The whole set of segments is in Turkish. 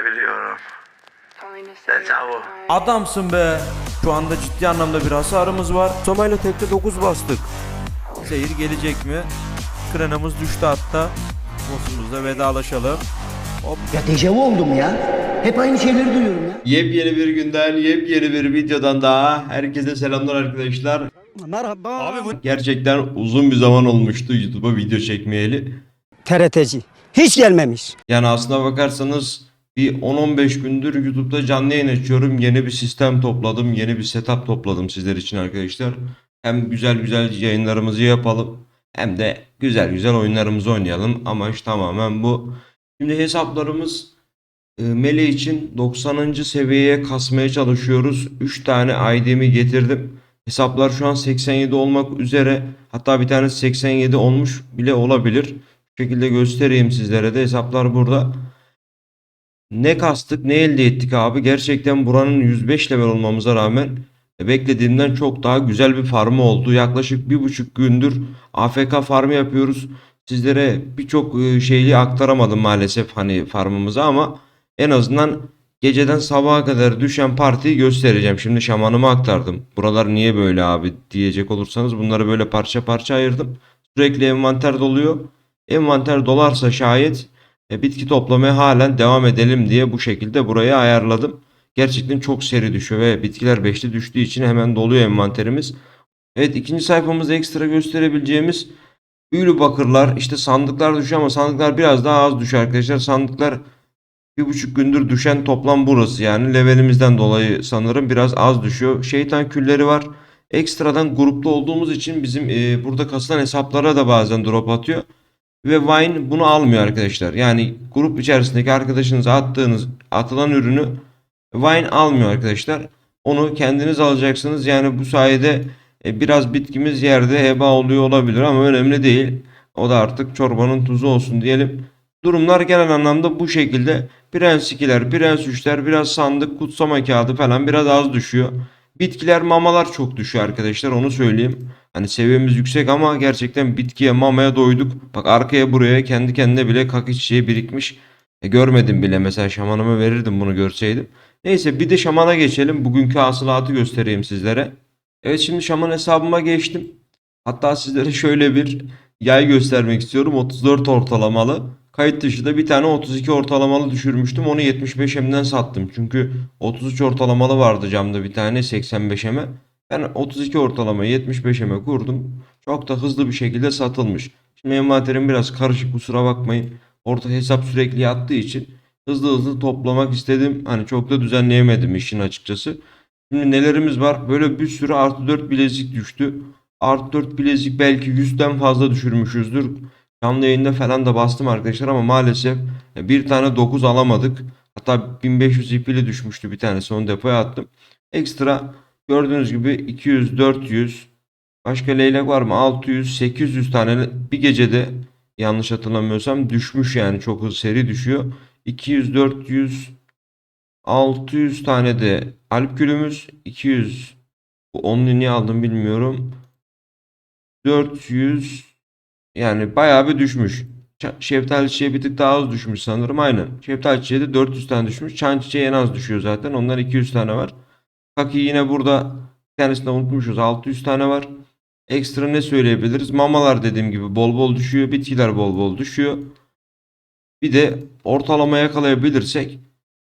Sevebiliyorum. Let's Bravo. Adamsın be. Şu anda ciddi anlamda bir hasarımız var. Somayla tekte 9 bastık. Zehir gelecek mi? Krenamız düştü hatta. Boss'umuzla vedalaşalım. Hop. Ya dejavu oldum ya. Hep aynı şeyleri duyuyorum ya. Yepyeni bir günden, yepyeni bir videodan daha herkese selamlar arkadaşlar. Merhaba. Abi Gerçekten uzun bir zaman olmuştu YouTube'a video çekmeyeli. TRT'ci. Hiç gelmemiş. Yani aslına bakarsanız bir 10-15 gündür YouTube'da canlı yayın açıyorum. Yeni bir sistem topladım, yeni bir setup topladım sizler için arkadaşlar. Hem güzel güzel yayınlarımızı yapalım hem de güzel güzel oyunlarımızı oynayalım. Amaç tamamen bu. Şimdi hesaplarımız e, Mele için 90. seviyeye kasmaya çalışıyoruz. 3 tane ID'mi getirdim. Hesaplar şu an 87 olmak üzere. Hatta bir tanesi 87 olmuş bile olabilir. Bu şekilde göstereyim sizlere de. Hesaplar burada. Ne kastık ne elde ettik abi. Gerçekten buranın 105 level olmamıza rağmen e, beklediğimden çok daha güzel bir farmı oldu. Yaklaşık bir buçuk gündür AFK farmı yapıyoruz. Sizlere birçok e, şeyi aktaramadım maalesef hani farmımıza ama en azından geceden sabaha kadar düşen partiyi göstereceğim. Şimdi şamanımı aktardım. Buralar niye böyle abi diyecek olursanız bunları böyle parça parça ayırdım. Sürekli envanter doluyor. Envanter dolarsa şayet e, bitki toplamaya halen devam edelim diye bu şekilde buraya ayarladım. Gerçekten çok seri düşüyor ve bitkiler 5'li düştüğü için hemen doluyor envanterimiz. Evet ikinci sayfamızda ekstra gösterebileceğimiz büyülü bakırlar işte sandıklar düşüyor ama sandıklar biraz daha az düşüyor arkadaşlar. Sandıklar bir buçuk gündür düşen toplam burası yani levelimizden dolayı sanırım biraz az düşüyor. Şeytan külleri var. Ekstradan grupta olduğumuz için bizim e, burada kasılan hesaplara da bazen drop atıyor. Ve Vine bunu almıyor arkadaşlar. Yani grup içerisindeki arkadaşınıza attığınız atılan ürünü Vine almıyor arkadaşlar. Onu kendiniz alacaksınız. Yani bu sayede e, biraz bitkimiz yerde heba oluyor olabilir ama önemli değil. O da artık çorbanın tuzu olsun diyelim. Durumlar genel anlamda bu şekilde. Prens 2'ler, Prens 3'ler, biraz sandık, kutsama kağıdı falan biraz az düşüyor. Bitkiler, mamalar çok düşüyor arkadaşlar onu söyleyeyim. Hani seviyemiz yüksek ama gerçekten bitkiye, mamaya doyduk. Bak arkaya buraya kendi kendine bile kaki çiçeği birikmiş. E, görmedim bile mesela şamanıma verirdim bunu görseydim. Neyse bir de şamana geçelim. Bugünkü hasılatı göstereyim sizlere. Evet şimdi şaman hesabıma geçtim. Hatta sizlere şöyle bir yay göstermek istiyorum. 34 ortalamalı. Kayıt dışı da bir tane 32 ortalamalı düşürmüştüm. Onu 75M'den sattım. Çünkü 33 ortalamalı vardı camda bir tane 85M'e. Ben 32 ortalama 75M'e kurdum. Çok da hızlı bir şekilde satılmış. Şimdi envanterim biraz karışık kusura bakmayın. Orta hesap sürekli yattığı için hızlı hızlı toplamak istedim. Hani çok da düzenleyemedim işin açıkçası. Şimdi nelerimiz var? Böyle bir sürü artı 4 bilezik düştü. Artı 4 bilezik belki 100'den fazla düşürmüşüzdür. Canlı yayında falan da bastım arkadaşlar ama maalesef bir tane 9 alamadık. Hatta 1500 ipili düşmüştü bir tanesi onu depoya attım. Ekstra gördüğünüz gibi 200, 400 başka leylek var mı? 600, 800 tane bir gecede yanlış hatırlamıyorsam düşmüş yani çok hızlı seri düşüyor. 200, 400, 600 tane de alp gülümüz 200 bu 10'unu niye aldım bilmiyorum. 400 yani bayağı bir düşmüş. Şeftali çiçeği bir tık daha az düşmüş sanırım. Aynen. Şeftali çiçeği de 400 tane düşmüş. Çan çiçeği en az düşüyor zaten. Ondan 200 tane var. Kaki yine burada bir tanesini unutmuşuz. 600 tane var. Ekstra ne söyleyebiliriz? Mamalar dediğim gibi bol bol düşüyor. Bitkiler bol bol düşüyor. Bir de ortalama yakalayabilirsek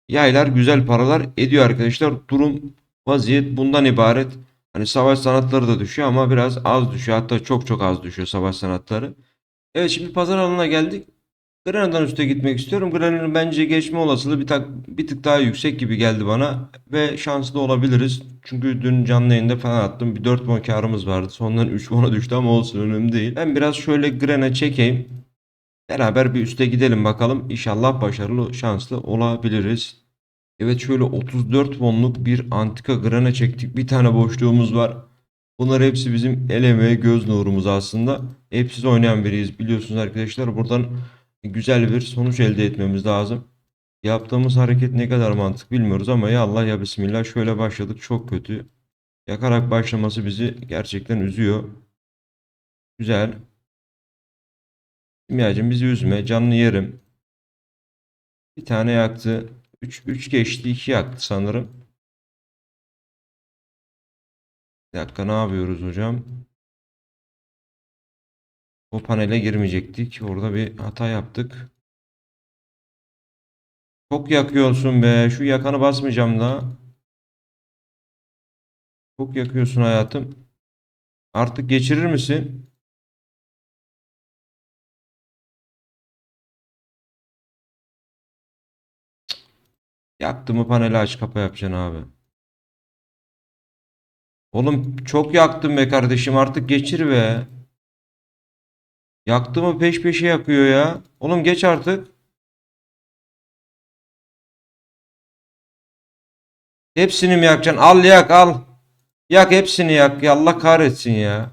yaylar güzel paralar ediyor arkadaşlar. Durum vaziyet bundan ibaret. Hani savaş sanatları da düşüyor ama biraz az düşüyor. Hatta çok çok az düşüyor savaş sanatları. Evet şimdi pazar alanına geldik. Granada'dan üste gitmek istiyorum. Granada'nın bence geçme olasılığı bir, tak, bir tık daha yüksek gibi geldi bana. Ve şanslı olabiliriz. Çünkü dün canlı yayında falan attım. Bir 4 won karımız vardı. Sondan 3 won'a düştü ama olsun önemli değil. Ben biraz şöyle Gran'a çekeyim. Beraber bir üste gidelim bakalım. İnşallah başarılı, şanslı olabiliriz. Evet şöyle 34 wonluk bir antika grana çektik. Bir tane boşluğumuz var. Bunlar hepsi bizim el göz nurumuz aslında. Hepsiz oynayan biriyiz biliyorsunuz arkadaşlar. Buradan güzel bir sonuç elde etmemiz lazım. Yaptığımız hareket ne kadar mantık bilmiyoruz ama ya Allah ya Bismillah şöyle başladık çok kötü. Yakarak başlaması bizi gerçekten üzüyor. Güzel. Kimyacım bizi üzme canlı yerim. Bir tane yaktı. 3 3 geçti 2 yaktı sanırım. Bir dakika ne yapıyoruz hocam? Bu panele girmeyecektik. Orada bir hata yaptık. Çok yakıyorsun be. Şu yakanı basmayacağım da. Çok yakıyorsun hayatım. Artık geçirir misin? Yaktı mı paneli aç kapa yapacaksın abi. Oğlum çok yaktın be kardeşim artık geçir be. Yaktı mı peş peşe yakıyor ya. Oğlum geç artık. Hepsini mi yakacaksın? Al yak al. Yak hepsini yak. Ya Allah kahretsin ya.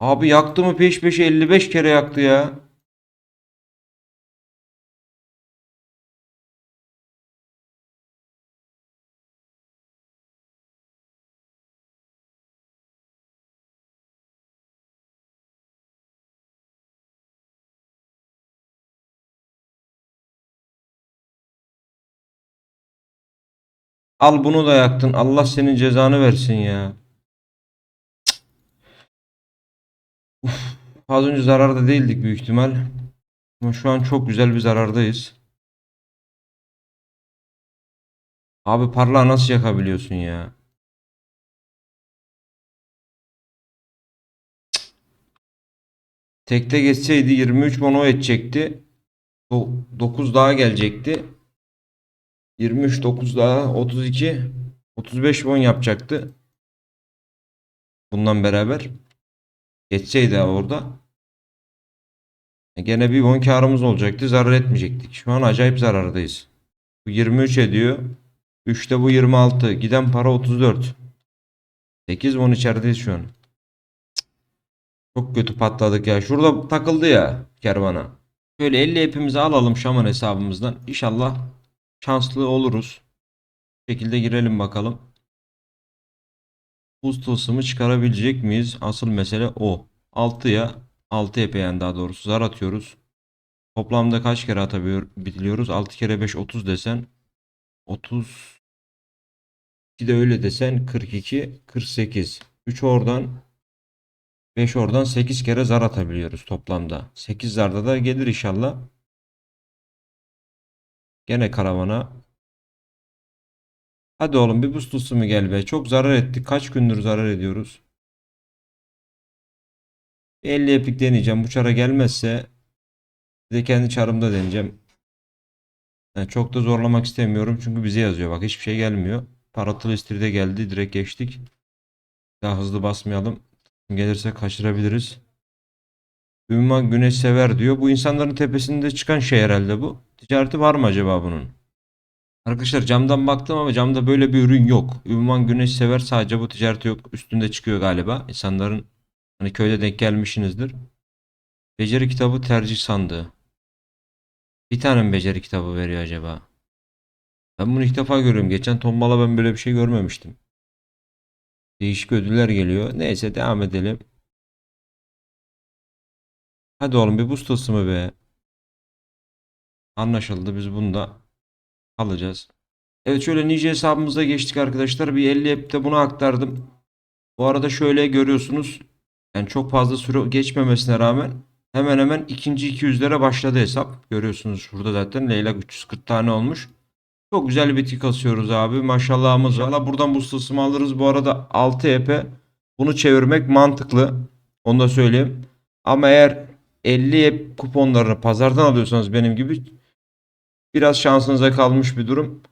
Abi yaktı mı peş peşe 55 kere yaktı ya. Al bunu da yaktın. Allah senin cezanı versin ya. Uf, az önce zararda değildik büyük ihtimal. Ama şu an çok güzel bir zarardayız. Abi parlağı nasıl yakabiliyorsun ya? Tekte geçseydi 23 mono edecekti. 9 daha gelecekti. 23 9 daha 32 35 won yapacaktı. Bundan beraber geçseydi orada e, gene bir won karımız olacaktı. Zarar etmeyecektik. Şu an acayip zarardayız. Bu 23 ediyor. 3'te bu 26. Giden para 34. 8 won içerideyiz şu an. Çok kötü patladık ya. Şurada takıldı ya kervana. Şöyle 50 hepimizi alalım şaman hesabımızdan. İnşallah şanslı oluruz. Bu şekilde girelim bakalım. Buz tılsımı çıkarabilecek miyiz? Asıl mesele o. 6'ya 6 epey yani daha doğrusu zar atıyoruz. Toplamda kaç kere atabiliyoruz? 6 kere 5 30 desen 30 2 de öyle desen 42 48 3 oradan 5 oradan 8 kere zar atabiliyoruz toplamda. 8 zarda da gelir inşallah. Gene karavana. Hadi oğlum bir buz tutsun mu gel be. Çok zarar ettik. Kaç gündür zarar ediyoruz. 50 epik deneyeceğim. Bu çara gelmezse de kendi çarımda deneyeceğim. Yani çok da zorlamak istemiyorum. Çünkü bize yazıyor. Bak hiçbir şey gelmiyor. Paratılı istride geldi. Direkt geçtik. Daha hızlı basmayalım. Gelirse kaçırabiliriz. Ünvan güneş sever diyor. Bu insanların tepesinde çıkan şey herhalde bu. Ticareti var mı acaba bunun? Arkadaşlar camdan baktım ama camda böyle bir ürün yok. Ünvan güneş sever sadece bu ticareti yok. Üstünde çıkıyor galiba. İnsanların hani köyde denk gelmişsinizdir. Beceri kitabı tercih sandığı. Bir tane mi beceri kitabı veriyor acaba? Ben bunu ilk defa görüyorum. Geçen tombala ben böyle bir şey görmemiştim. Değişik ödüller geliyor. Neyse devam edelim. Hadi oğlum bir buz tılsımı be. Anlaşıldı. Biz bunda alacağız. Evet şöyle nice hesabımıza geçtik arkadaşlar. Bir 50 app'te bunu aktardım. Bu arada şöyle görüyorsunuz. Yani çok fazla süre geçmemesine rağmen hemen hemen ikinci 200'lere başladı hesap. Görüyorsunuz şurada zaten Leylak 340 tane olmuş. Çok güzel bir tik asıyoruz abi. Maşallahımız var. İnşallah buradan bu tılsımı alırız. Bu arada 6 EP bunu çevirmek mantıklı. Onu da söyleyeyim. Ama eğer 50 app kuponlarını pazardan alıyorsanız benim gibi biraz şansınıza kalmış bir durum.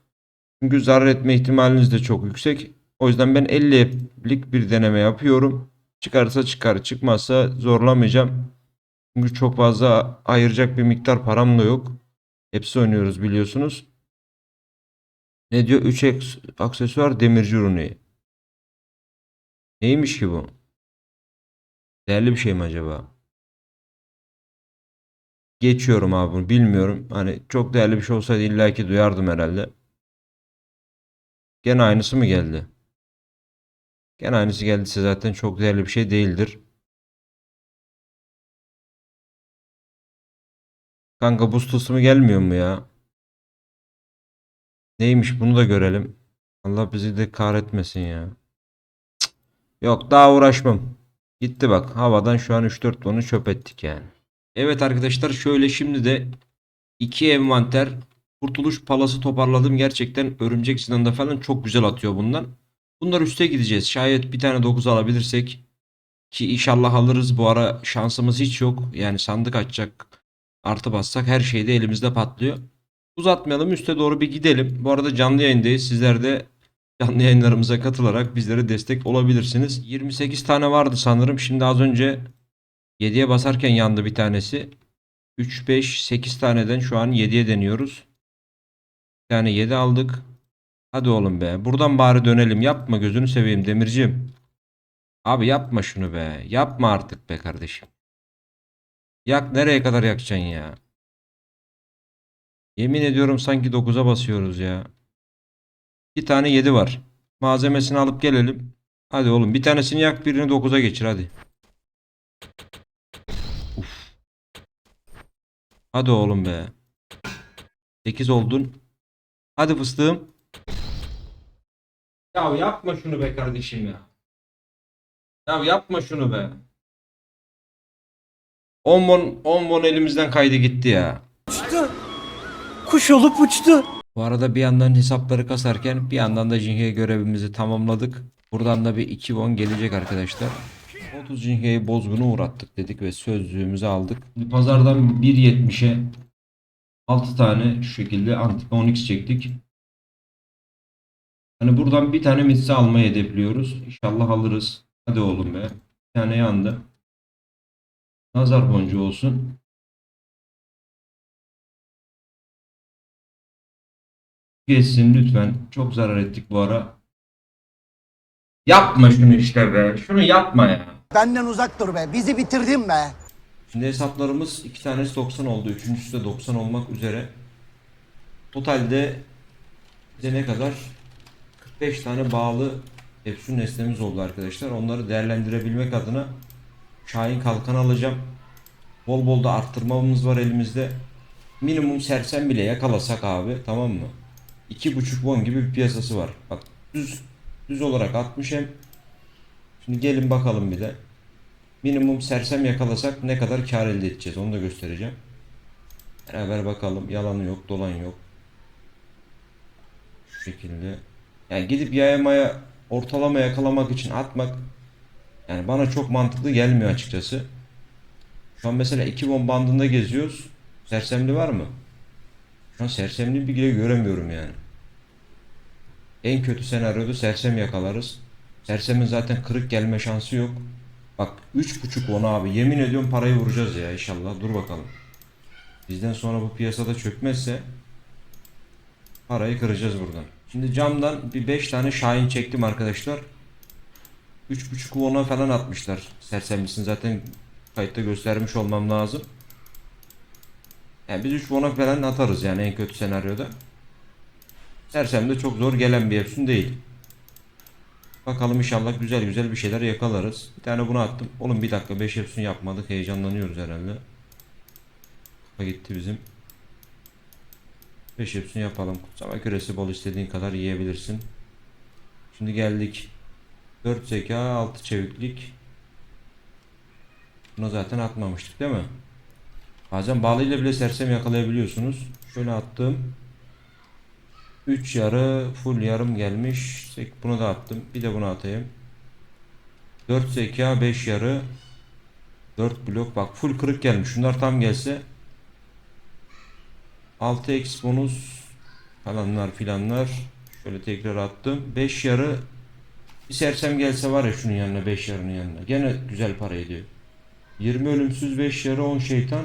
Çünkü zarar etme ihtimaliniz de çok yüksek. O yüzden ben 50 app'lik bir deneme yapıyorum. Çıkarsa çıkar, çıkmazsa zorlamayacağım. Çünkü çok fazla ayıracak bir miktar param da yok. Hepsi oynuyoruz biliyorsunuz. Ne diyor? 3 aksesuar demirci ürünü. Neymiş ki bu? Değerli bir şey mi acaba? Geçiyorum abi bunu bilmiyorum. Hani çok değerli bir şey olsaydı illaki duyardım herhalde. Gene aynısı mı geldi? Gene aynısı geldiyse zaten çok değerli bir şey değildir. Kanka buz tılsımı gelmiyor mu ya? Neymiş bunu da görelim. Allah bizi de kahretmesin ya. Cık. Yok daha uğraşmam. Gitti bak. Havadan şu an 3-4 tonu çöp ettik yani. Evet arkadaşlar şöyle şimdi de iki envanter Kurtuluş Palası toparladım. Gerçekten örümcek zinanda falan çok güzel atıyor bundan. Bunlar üste gideceğiz. Şayet bir tane 9 alabilirsek ki inşallah alırız. Bu ara şansımız hiç yok. Yani sandık açacak artı bassak her şey de elimizde patlıyor. Uzatmayalım üste doğru bir gidelim. Bu arada canlı yayındayız. Sizler de canlı yayınlarımıza katılarak bizlere destek olabilirsiniz. 28 tane vardı sanırım. Şimdi az önce 7'ye basarken yandı bir tanesi. 3, 5, 8 taneden şu an 7'ye deniyoruz. Bir tane 7 aldık. Hadi oğlum be. Buradan bari dönelim. Yapma gözünü seveyim Demircim. Abi yapma şunu be. Yapma artık be kardeşim. Yak nereye kadar yakacaksın ya? Yemin ediyorum sanki 9'a basıyoruz ya. Bir tane 7 var. Malzemesini alıp gelelim. Hadi oğlum bir tanesini yak birini 9'a geçir hadi. Uf. Hadi oğlum be. 8 oldun. Hadi fıstığım. Ya yapma şunu be kardeşim ya. Ya yapma şunu be. 10 won 10 won elimizden kaydı gitti ya. Kuş olup uçtu. Bu arada bir yandan hesapları kasarken bir yandan da Jinhe görevimizi tamamladık. Buradan da bir 2 won gelecek arkadaşlar. 30 Jinhe'yi bozgunu uğrattık dedik ve sözlüğümüzü aldık. Pazardan 1.70'e 6 tane şu şekilde Antika Onyx çektik. Hani buradan bir tane Mitsi almayı hedefliyoruz. İnşallah alırız. Hadi oğlum be. Bir tane yandı. Nazar boncuğu olsun. Geçsin lütfen. Çok zarar ettik bu ara. Yapma şunu işte be. Şunu yapma ya. Benden uzak dur be. Bizi bitirdin be. Şimdi hesaplarımız iki tanesi 90 oldu. Üçüncüsü de 90 olmak üzere. Totalde bize ne kadar? 45 tane bağlı Epson nesnemiz oldu arkadaşlar. Onları değerlendirebilmek adına Şahin kalkan alacağım. Bol bol da arttırmamız var elimizde. Minimum sersem bile yakalasak abi tamam mı? 2.5 won gibi bir piyasası var. Bak düz düz olarak 60 hem. Şimdi gelin bakalım bir de. Minimum sersem yakalasak ne kadar kar elde edeceğiz onu da göstereceğim. Beraber bakalım. Yalanı yok, dolan yok. Şu şekilde. Yani gidip yayamaya ortalama yakalamak için atmak yani bana çok mantıklı gelmiyor açıkçası. Şu an mesela 2 won bandında geziyoruz. Sersemli var mı? Şu an sersemli bir göremiyorum yani. En kötü senaryoda sersem yakalarız. Sersemin zaten kırık gelme şansı yok. Bak 3.5 won abi yemin ediyorum parayı vuracağız ya inşallah dur bakalım. Bizden sonra bu piyasada çökmezse parayı kıracağız buradan. Şimdi camdan bir 5 tane Şahin çektim arkadaşlar. 3.5 won'a falan atmışlar. Sersemlisin zaten kayıtta göstermiş olmam lazım. Yani biz 3 won'a falan atarız yani en kötü senaryoda. Sersem de çok zor gelen bir Epson değil. Bakalım inşallah güzel güzel bir şeyler yakalarız. Bir tane bunu attım. Oğlum bir dakika 5 Epson yapmadık. Heyecanlanıyoruz herhalde. Kafa gitti bizim. 5 Epson yapalım. Kutsama küresi bol istediğin kadar yiyebilirsin. Şimdi geldik. 4 zeka 6 çeviklik. Buna zaten atmamıştık değil mi? Bazen bağlıyla bile sersem yakalayabiliyorsunuz. Şöyle attım. 3 yarı full yarım gelmiş. Bunu da attım. Bir de bunu atayım. 4 zeka 5 yarı 4 blok bak full kırık gelmiş. Şunlar tam gelse 6 x bonus falanlar filanlar şöyle tekrar attım. 5 yarı bir sersem gelse var ya şunun yanına 5 yarının yanına. Gene güzel para ediyor. 20 ölümsüz 5 yarı 10 şeytan.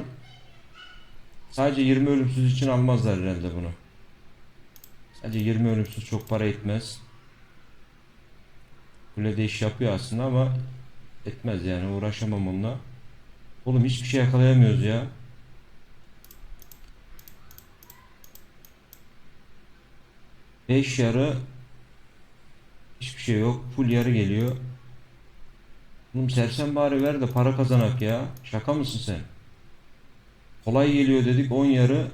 Sadece 20 ölümsüz için almazlar herhalde bunu. Sadece 20 ölümsüz çok para etmez. Kulede iş yapıyor aslında ama etmez yani uğraşamam onunla. Oğlum hiçbir şey yakalayamıyoruz ya. Beş yarı hiçbir şey yok. Full yarı geliyor. Oğlum sersen bari ver de para kazanak ya. Şaka mısın sen? Kolay geliyor dedik 10 yarı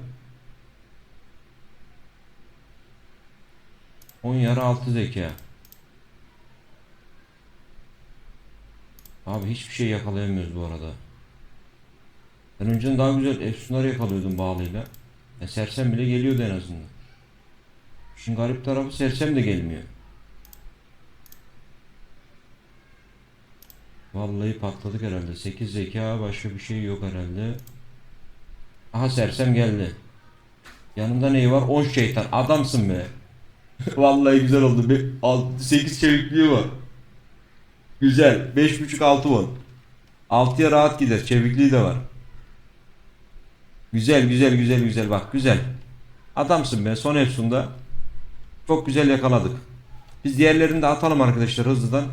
10 yarı 6 zeka. Abi hiçbir şey yakalayamıyoruz bu arada. Ben önceden daha güzel efsunları yakalıyordum bağlıyla. Ya sersem bile geliyordu en azından. Şimdi garip tarafı sersem de gelmiyor. Vallahi patladık herhalde. 8 zeka başka bir şey yok herhalde. Aha sersem geldi. Yanında neyi var? 10 şeytan. Adamsın be. Vallahi güzel oldu. 8 çevikliği var. Güzel. 5.5 6 won. 6'ya rahat gider. Çevikliği de var. Güzel güzel güzel güzel bak güzel. Adamsın be son Efsun'da. Çok güzel yakaladık. Biz diğerlerini de atalım arkadaşlar hızlıdan.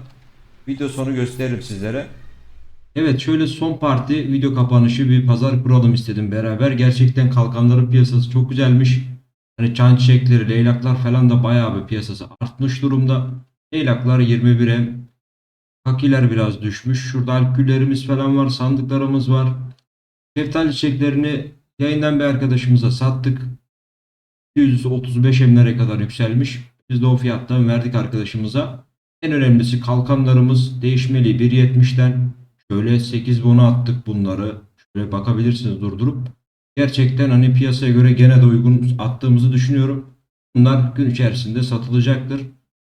Video sonu gösteririm sizlere. Evet şöyle son parti video kapanışı bir pazar kuralım istedim beraber. Gerçekten kalkanların piyasası çok güzelmiş. Hani çan çiçekleri, leylaklar falan da bayağı bir piyasası artmış durumda. Leylaklar 21'e, kakiler biraz düşmüş. Şurada alküllerimiz falan var, sandıklarımız var. Şeftali çiçeklerini yayından bir arkadaşımıza sattık. 135 emlere kadar yükselmiş. Biz de o fiyattan verdik arkadaşımıza. En önemlisi kalkanlarımız değişmeli 1.70'ten şöyle 8 bona attık bunları. Şöyle bakabilirsiniz durdurup. Gerçekten hani piyasaya göre gene de uygun attığımızı düşünüyorum. Bunlar gün içerisinde satılacaktır.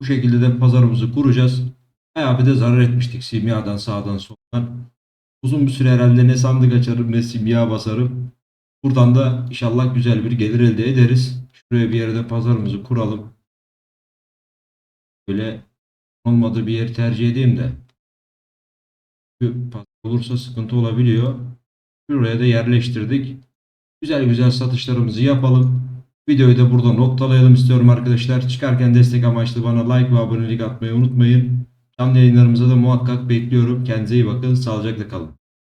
Bu şekilde de pazarımızı kuracağız. Bayağı bir de zarar etmiştik simyadan sağdan soldan. Uzun bir süre herhalde ne sandık açarım ne simya basarım. Buradan da inşallah güzel bir gelir elde ederiz. Şuraya bir yerde pazarımızı kuralım. Böyle olmadığı bir yer tercih edeyim de. Çünkü olursa sıkıntı olabiliyor. Şuraya da yerleştirdik. Güzel güzel satışlarımızı yapalım. Videoyu da burada noktalayalım istiyorum arkadaşlar. Çıkarken destek amaçlı bana like ve abonelik atmayı unutmayın. Canlı yayınlarımıza da muhakkak bekliyorum. Kendinize iyi bakın. Sağlıcakla kalın.